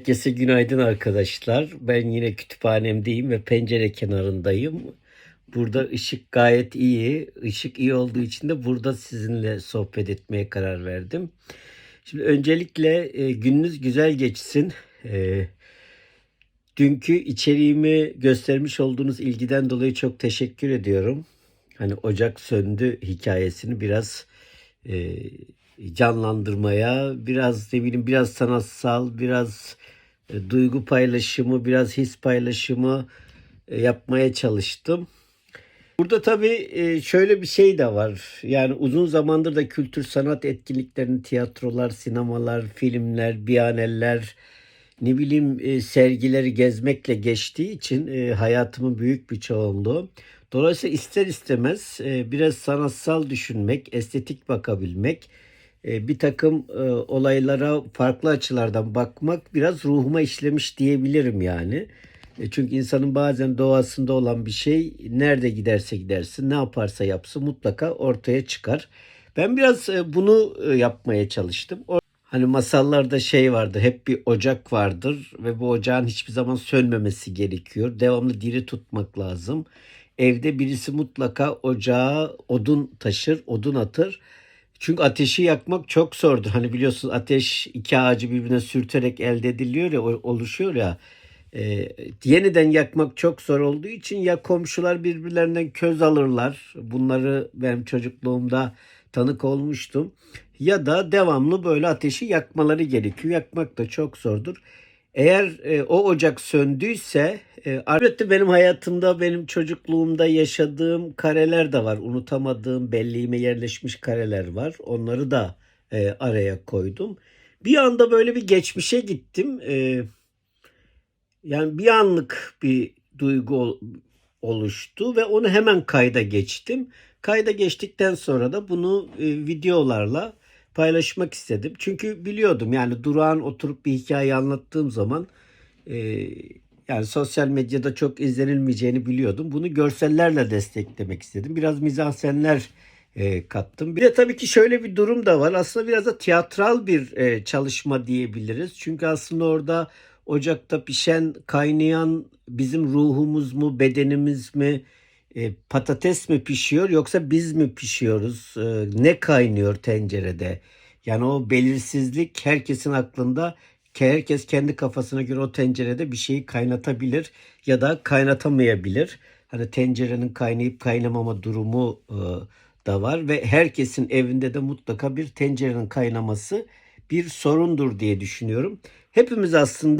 Herkese günaydın arkadaşlar. Ben yine kütüphanemdeyim ve pencere kenarındayım. Burada ışık gayet iyi. Işık iyi olduğu için de burada sizinle sohbet etmeye karar verdim. Şimdi öncelikle e, gününüz güzel geçsin. E, dünkü içeriğimi göstermiş olduğunuz ilgiden dolayı çok teşekkür ediyorum. Hani ocak söndü hikayesini biraz e, canlandırmaya, biraz ne bileyim biraz sanatsal, biraz e, duygu paylaşımı, biraz his paylaşımı e, yapmaya çalıştım. Burada tabii e, şöyle bir şey de var. Yani uzun zamandır da kültür sanat etkinliklerini, tiyatrolar, sinemalar, filmler, biyaneller, ne bileyim sergileri gezmekle geçtiği için hayatımın büyük bir çoğunluğu. Dolayısıyla ister istemez biraz sanatsal düşünmek, estetik bakabilmek, bir takım e, olaylara farklı açılardan bakmak biraz ruhuma işlemiş diyebilirim yani. E, çünkü insanın bazen doğasında olan bir şey nerede giderse gidersin, ne yaparsa yapsın mutlaka ortaya çıkar. Ben biraz e, bunu e, yapmaya çalıştım. Hani masallarda şey vardır, hep bir ocak vardır ve bu ocağın hiçbir zaman sönmemesi gerekiyor. Devamlı diri tutmak lazım. Evde birisi mutlaka ocağa odun taşır, odun atır. Çünkü ateşi yakmak çok zordur. Hani biliyorsunuz ateş iki ağacı birbirine sürterek elde ediliyor ya, oluşuyor ya. E, yeniden yakmak çok zor olduğu için ya komşular birbirlerinden köz alırlar. Bunları benim çocukluğumda tanık olmuştum. Ya da devamlı böyle ateşi yakmaları gerekiyor. Yakmak da çok zordur. Eğer e, o ocak söndüyse e, elbette benim hayatımda benim çocukluğumda yaşadığım kareler de var. Unutamadığım belleğime yerleşmiş kareler var. Onları da e, araya koydum. Bir anda böyle bir geçmişe gittim. E, yani bir anlık bir duygu ol- oluştu ve onu hemen kayda geçtim. Kayda geçtikten sonra da bunu e, videolarla paylaşmak istedim. Çünkü biliyordum yani durağan oturup bir hikaye anlattığım zaman e, yani sosyal medyada çok izlenilmeyeceğini biliyordum. Bunu görsellerle desteklemek istedim. Biraz mizahsenler e, kattım. Bir de tabii ki şöyle bir durum da var. Aslında biraz da tiyatral bir e, çalışma diyebiliriz. Çünkü aslında orada ocakta pişen, kaynayan bizim ruhumuz mu, bedenimiz mi, e, patates mi pişiyor yoksa biz mi pişiyoruz? E, ne kaynıyor tencerede? Yani o belirsizlik herkesin aklında. Herkes kendi kafasına göre o tencerede bir şeyi kaynatabilir ya da kaynatamayabilir. Hani tencerenin kaynayıp kaynamama durumu e, da var ve herkesin evinde de mutlaka bir tencerenin kaynaması bir sorundur diye düşünüyorum. Hepimiz aslında